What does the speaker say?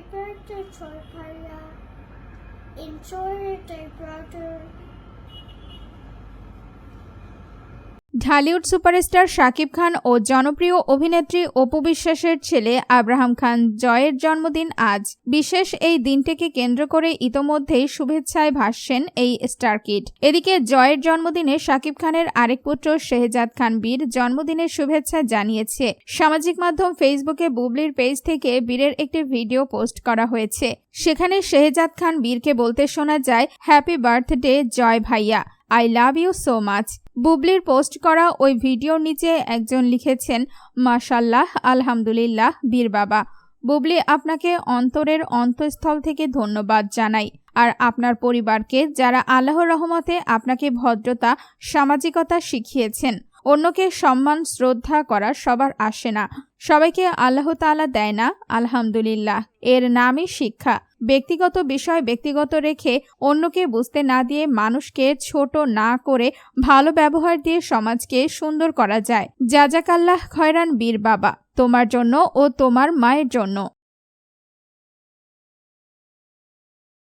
paper to chorpara, in short, I brought Dhallywood superstar Shakib Khan ও জনপ্রিয় অভিনেত্রী অপু বিশ্বাসের ছেলে আব্রাহাম খান জয়ের জন্মদিন আজ। বিশেষ এই দিনটিকে কেন্দ্র করে ইতোমধ্যেই শুভেচ্ছায় ভাসছেন এই স্টার কিড এদিকে জয়ের জন্মদিনে শাকিব খানের আরেক পুত্র শেহজাদ খান বীর জন্মদিনের শুভেচ্ছা জানিয়েছে। সামাজিক মাধ্যম ফেসবুকে বুবলির পেজ থেকে বীরের একটি ভিডিও পোস্ট করা হয়েছে। সেখানে শেহজাদ খান বীরকে বলতে শোনা যায়, হ্যাপি বার্থডে জয় ভাইয়া। I love you so much বুবলির পোস্ট করা ওই ভিডিওর নিচে একজন লিখেছেন মাশাল্লাহ আলহামদুলিল্লাহ, বীর বাবা। বুবলি আপনাকে অন্তরের অন্তঃস্থল থেকে ধন্যবাদ জানাই। আর আপনার পরিবারকে যারা আল্লাহর রহমতে আপনাকে ভদ্রতা, সামাজিকতা শিখিয়েছেন, অন্যকে সম্মান, শ্রদ্ধা করা সবার আসে না। সবাইকে আল্লাহ তালা দেয় না, আলহামদুলিল্লাহ। এর নামই শিক্ষা। ব্যক্তিগত বিষয় ব্যক্তিগত রেখে অন্যকে বুঝতে না দিয়ে মানুষকে ছোট না করে ভালো ব্যবহার দিয়ে সমাজকে সুন্দর করা যায়। যাজাকাল্লাহ খয়রান বীর বাবা, তোমার জন্য ও তোমার মায়ের জন্য।